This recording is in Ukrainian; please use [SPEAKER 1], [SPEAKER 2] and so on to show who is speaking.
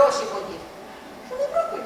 [SPEAKER 1] гроші мої? Що ви бракує?